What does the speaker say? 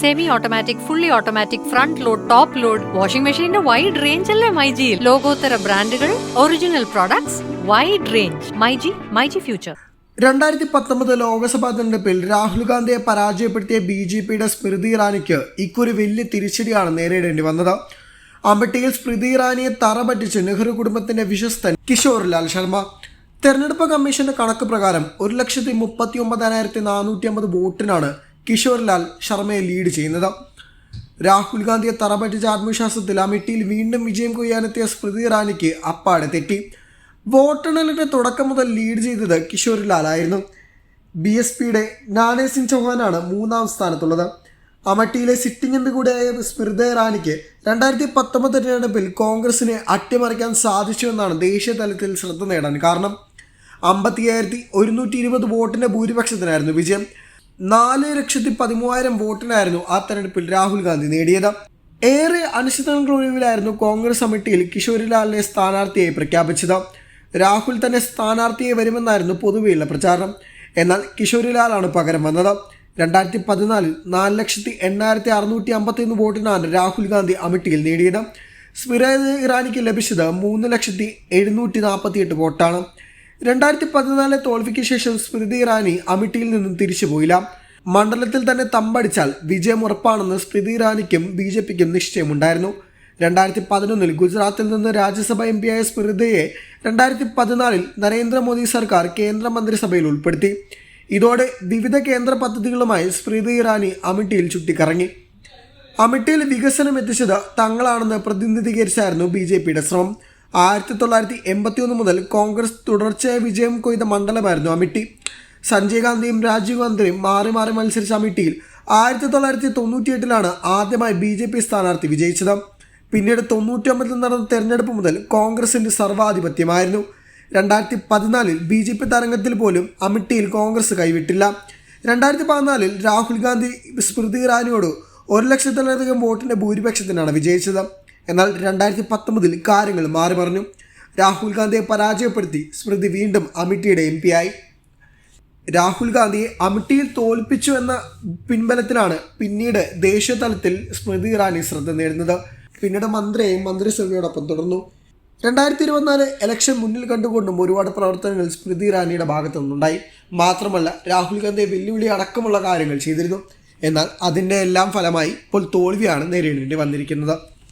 Semi automatic fully automatic front load top load washing മെഷീന്റെ wide range അല്ലേ മൈജിയിൽ ലോകോത്തര ബ്രാൻഡുകൾ original products wide range myG myG future രണ്ടായിരത്തി പത്തൊമ്പത് ലോക്സഭാ തെരഞ്ഞെടുപ്പിൽ രാഹുൽ ഗാന്ധിയെ പരാജയപ്പെടുത്തിയ ബി ജെ പിയുടെ സ്മൃതി ഇറാനിക്ക് ഇക്കുറി വലിയ തിരിച്ചടിയാണ് നേരിടേണ്ടി വന്നത്. അമ്പട്ടിയിൽ സ്മൃതി ഇറാനിയെ തറ പറ്റിച്ച് നെഹ്റു കുടുംബത്തിന്റെ വിശ്വസ്തൻ കിഷോർ ലാൽ ശർമ്മ. തെരഞ്ഞെടുപ്പ് കമ്മീഷന്റെ കണക്ക് പ്രകാരം ഒരു ലക്ഷത്തി മുപ്പത്തി ഒമ്പതിനായിരത്തി നാനൂറ്റി അമ്പത് വോട്ടിനാണ് കിഷോർ ലാൽ ശർമ്മയെ ലീഡ് ചെയ്യുന്നത്. രാഹുൽ ഗാന്ധിയെ തറപറ്റിച്ച ആത്മവിശ്വാസത്തിൽ അമിട്ടിയിൽ വീണ്ടും വിജയം കൊയ്യാനെത്തിയ സ്മൃതി ഇറാനിക്ക് അപ്പാടെ തെറ്റി. വോട്ടെണ്ണലിന്റെ തുടക്കം മുതൽ ലീഡ് ചെയ്തത് കിഷോർലാൽ ആയിരുന്നു. ബി എസ് പിയുടെ നാനേ സിംഗ് ചൗഹാനാണ് മൂന്നാം സ്ഥാനത്തുള്ളത്. അമട്ടിയിലെ സിറ്റിംഗ് എം പി കൂടിയായ സ്മൃതി ഇറാനിക്ക് രണ്ടായിരത്തി പത്തൊമ്പത് തെരഞ്ഞെടുപ്പിൽ കോൺഗ്രസിനെ അട്ടിമറിക്കാൻ സാധിച്ചുവെന്നാണ് ദേശീയ തലത്തിൽ ശ്രദ്ധ നേടാൻ കാരണം. അമ്പത്തിയായിരത്തി ഒരുന്നൂറ്റി ഇരുപത് വോട്ടിന്റെ ഭൂരിപക്ഷത്തിനായിരുന്നു വിജയം. നാല് ലക്ഷത്തി പതിമൂവായിരം വോട്ടിനായിരുന്നു ആ തെരഞ്ഞെടുപ്പിൽ രാഹുൽ ഗാന്ധി നേടിയത്. ഏറെ അനിശ്ചിതങ്ങൾക്കൊഴിവിലായിരുന്നു കോൺഗ്രസ് കമ്മിറ്റിയിൽ കിഷോരിലാലിനെ സ്ഥാനാർത്ഥിയായി പ്രഖ്യാപിച്ചത്. രാഹുൽ തന്നെ സ്ഥാനാർത്ഥിയെ വരുമെന്നായിരുന്നു പൊതുവെയുള്ള പ്രചാരണം. എന്നാൽ കിഷോരിലാലാണ് പകരം വന്നത്. രണ്ടായിരത്തി പതിനാലിൽ നാല് ലക്ഷത്തി എണ്ണായിരത്തി അറുന്നൂറ്റി അമ്പത്തി ഒന്ന് വോട്ടിനാണ് രാഹുൽ ഗാന്ധി അമിട്ടിയിൽ നേടിയത്. സ്മിരാജ് ഇറാനിക്ക് ലഭിച്ചത് മൂന്ന് ലക്ഷത്തി എഴുന്നൂറ്റി നാൽപ്പത്തിയെട്ട് വോട്ടാണ്. രണ്ടായിരത്തി പതിനാലിലെ തോൽവിക്ക് ശേഷം സ്മൃതി ഇറാനി അമിട്ടിയിൽ നിന്നും തിരിച്ചുപോയില്ല മണ്ഡലത്തിൽ തന്നെ തമ്പടിച്ചാൽ വിജയം ഉറപ്പാണെന്ന് സ്മൃതി ഇറാനിക്കും ബി ജെ പിക്കും നിശ്ചയമുണ്ടായിരുന്നു. രണ്ടായിരത്തി പതിനൊന്നിൽ ഗുജറാത്തിൽ നിന്ന് രാജ്യസഭ എം പിയായ സ്മൃതിയെ രണ്ടായിരത്തി പതിനാലിൽ നരേന്ദ്രമോദി സർക്കാർ കേന്ദ്ര മന്ത്രിസഭയിൽ ഉൾപ്പെടുത്തി. ഇതോടെ വിവിധ കേന്ദ്ര പദ്ധതികളുമായി സ്മൃതി ഇറാനി അമിട്ടിയിൽ ചുറ്റിക്കറങ്ങി. അമിട്ടിയിൽ വികസനം എത്തിച്ചത് തങ്ങളാണെന്ന് പ്രതിനിധീകരിച്ചായിരുന്നു ബി ജെ പിയുടെ ശ്രമം. ആയിരത്തി തൊള്ളായിരത്തി എൺപത്തി ഒന്ന് മുതൽ കോൺഗ്രസ് തുടർച്ചയായ വിജയം കൊയ്ത മണ്ഡലമായിരുന്നു അമിട്ടി സഞ്ജയ് ഗാന്ധിയും രാജീവ് ഗാന്ധിയും മാറി മാറി മത്സരിച്ച അമിട്ടിയിൽ ആയിരത്തി തൊള്ളായിരത്തി തൊണ്ണൂറ്റിയെട്ടിലാണ് ആദ്യമായി ബി ജെ പി സ്ഥാനാർത്ഥി വിജയിച്ചത്. പിന്നീട് തൊണ്ണൂറ്റി ഒമ്പതിൽ നടന്ന തെരഞ്ഞെടുപ്പ് മുതൽ കോൺഗ്രസിന്റെ സർവാധിപത്യമായിരുന്നു. രണ്ടായിരത്തി പതിനാലിൽ ബി ജെ പി തരംഗത്തിൽ പോലും അമിട്ടിയിൽ കോൺഗ്രസ് കൈവിട്ടില്ല. രണ്ടായിരത്തി പതിനാലിൽ രാഹുൽ ഗാന്ധി സ്മൃതി ഇറാനിയോട് ഒരു ലക്ഷത്തിലധികം വോട്ടിന്റെ ഭൂരിപക്ഷത്തിനാണ് വിജയിച്ചത്. എന്നാൽ രണ്ടായിരത്തി പത്തൊമ്പതിൽ കാര്യങ്ങൾ മാറി പറഞ്ഞു രാഹുൽ ഗാന്ധിയെ പരാജയപ്പെടുത്തി സ്മൃതി വീണ്ടും അമിട്ടിയുടെ എം ആയി. രാഹുൽ ഗാന്ധിയെ അമിട്ടിയിൽ തോൽപ്പിച്ചു എന്ന പിൻബലത്തിലാണ് പിന്നീട് ദേശീയ തലത്തിൽ സ്മൃതി ഇറാനി ശ്രദ്ധ നേടുന്നത്. പിന്നീട് മന്ത്രിയെയും മന്ത്രിസഭയോടൊപ്പം തുടർന്നു. രണ്ടായിരത്തി ഇരുപത്തിനാല് ഇലക്ഷൻ മുന്നിൽ കണ്ടുകൊണ്ടും ഒരുപാട് പ്രവർത്തനങ്ങൾ സ്മൃതി ഇറാനിയുടെ ഭാഗത്തു നിന്നുണ്ടായി. മാത്രമല്ല രാഹുൽ ഗാന്ധിയെ വെല്ലുവിളി അടക്കമുള്ള കാര്യങ്ങൾ ചെയ്തിരുന്നു. എന്നാൽ അതിന്റെ എല്ലാം ഫലമായി ഇപ്പോൾ തോൽവിയാണ് നേരിടേണ്ടി വന്നിരിക്കുന്നത്.